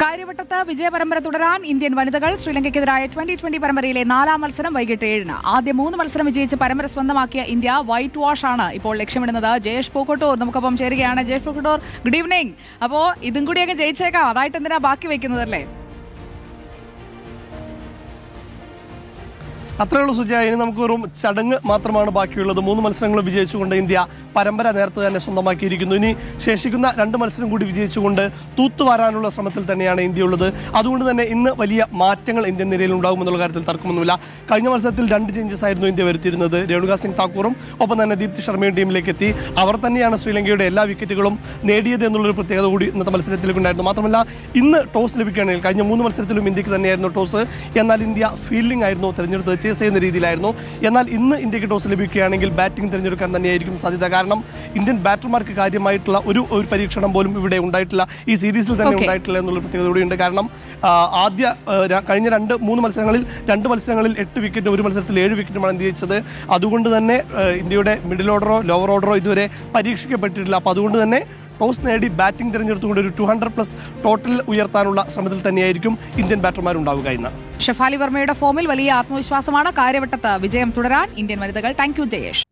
കാര്യവട്ടത്ത് വിജയപരമ്പര തുടരാൻ ഇന്ത്യൻ വനിതകൾ ശ്രീലങ്കയ്ക്കെതിരായ twenty twenty പരമ്പരയിലെ നാലാം മത്സരം വൈകിട്ട് ഏഴിന്. ആദ്യ മൂന്ന് മത്സരം വിജയിച്ച് പരമ്പര സ്വന്തമാക്കിയ ഇന്ത്യ വൈറ്റ് വാഷ് ആണ് ഇപ്പോൾ ലക്ഷ്യമിടുന്നത്. ജയേഷ് പൂക്കോട്ടൂർ നമുക്കൊപ്പം ചേരുകയാണ്. ജയേഷ് പൂക്കോട്ടൂർ ഗുഡ് ഈവനിങ് അപ്പോൾ ഇതും കൂടി അങ്ങ് ജയിച്ചേക്കാം. അതായിട്ട് എന്തിനാ ബാക്കി വെക്കുന്നതല്ലേ അത്രേ ഉള്ളൂ സുജയ. ഇനി നമുക്ക് വെറും ചടങ്ങ് മാത്രമാണ് ബാക്കിയുള്ളത്. മൂന്ന് മത്സരങ്ങൾ വിജയിച്ചുകൊണ്ട് ഇന്ത്യ പരമ്പര നേരത്തെ തന്നെ സ്വന്തമാക്കിയിരിക്കുന്നു. ഇനി ശേഷിക്കുന്ന രണ്ട് മത്സരം കൂടി വിജയിച്ചുകൊണ്ട് തൂത്തുവാരാനുള്ള ശ്രമത്തിൽ തന്നെയാണ് ഇന്ത്യ ഉള്ളത് അതുകൊണ്ട് തന്നെ ഇന്ന് വലിയ മാറ്റങ്ങൾ ഇന്ത്യൻ നിരയിൽ ഉണ്ടാകുമെന്നുള്ള കാര്യത്തിൽ തർക്കമൊന്നുമില്ല. കഴിഞ്ഞ മത്സരത്തിൽ രണ്ട് ചേഞ്ചസ് ആയിരുന്നു ഇന്ത്യ വരുത്തിയിരുന്നത്. രേണുക സിംഗ് താക്കൂറും ഒപ്പം തന്നെ ദീപ്തി ശർമ്മയും ടീമിലേക്ക് എത്തി. അവർ തന്നെയാണ് ശ്രീലങ്കയുടെ എല്ലാ വിക്കറ്റുകളും നേടിയത് എന്നുള്ളൊരു പ്രത്യേകത കൂടി ഇന്നത്തെ മത്സരത്തിലേക്ക് ഉണ്ടായിരുന്നു. മാത്രമല്ല ഇന്ന് ടോസ് ലഭിക്കുകയാണെങ്കിൽ കഴിഞ്ഞ മൂന്ന് മത്സരത്തിലും ഇന്ത്യയ്ക്ക് തന്നെയായിരുന്നു ടോസ്. എന്നാൽ ഇന്ത്യ ഫീൽഡിംഗ് ആയിരുന്നു തിരഞ്ഞെടുത്തത്. ചേസ് ചെയ്യുന്ന രീതിയിലായിരുന്നു. എന്നാൽ ഇന്ന് ഇന്ത്യയ്ക്ക് ടോസ് ലഭിക്കുകയാണെങ്കിൽ ബാറ്റിംഗ് തിരഞ്ഞെടുക്കാൻ തന്നെയായിരിക്കും സാധ്യത. കാരണം ഇന്ത്യൻ ബാറ്റർമാർക്ക് കാര്യമായിട്ടുള്ള ഒരു ഒരു പരീക്ഷണം പോലും ഇവിടെ ഉണ്ടായിട്ടില്ല. ഈ സീരീസിൽ തന്നെ ഉണ്ടായിട്ടില്ല എന്നുള്ള പ്രത്യേകത കൂടിയുണ്ട് കാരണം ആദ്യ കഴിഞ്ഞ രണ്ട് മൂന്ന് മത്സരങ്ങളിൽ രണ്ട് മത്സരങ്ങളിൽ എട്ട് വിക്കറ്റ് ഒരു മത്സരത്തിൽ ഏഴ് വിക്കറ്റുമാണ് ഇന്ത്യ ജയിച്ചത് അതുകൊണ്ട് തന്നെ ഇന്ത്യയുടെ മിഡിൽ ഓർഡറോ ലോവർ ഓർഡറോ ഇതുവരെ പരീക്ഷിക്കപ്പെട്ടിട്ടില്ല. അപ്പോൾ അതുകൊണ്ട് തന്നെ ടോസ് നേടി ബാറ്റിംഗ് തിരഞ്ഞെടുത്തുകൊണ്ട് ഒരു ടു ഹൺഡ്രഡ് പ്ലസ് ടോട്ടൽ ഉയർത്താനുള്ള ശ്രമത്തിൽ തന്നെയായിരിക്കും ഇന്ത്യൻ ബാറ്റർമാരുണ്ടാവുക ഇന്ന്. ഷെഫാലി വർമ്മയുടെ ഫോമിൽ വലിയ ആത്മവിശ്വാസമാണ് കാര്യവട്ടത്ത് വിജയം തുടരാൻ ഇന്ത്യൻ വനിതകൾ. Thank you Jayesh.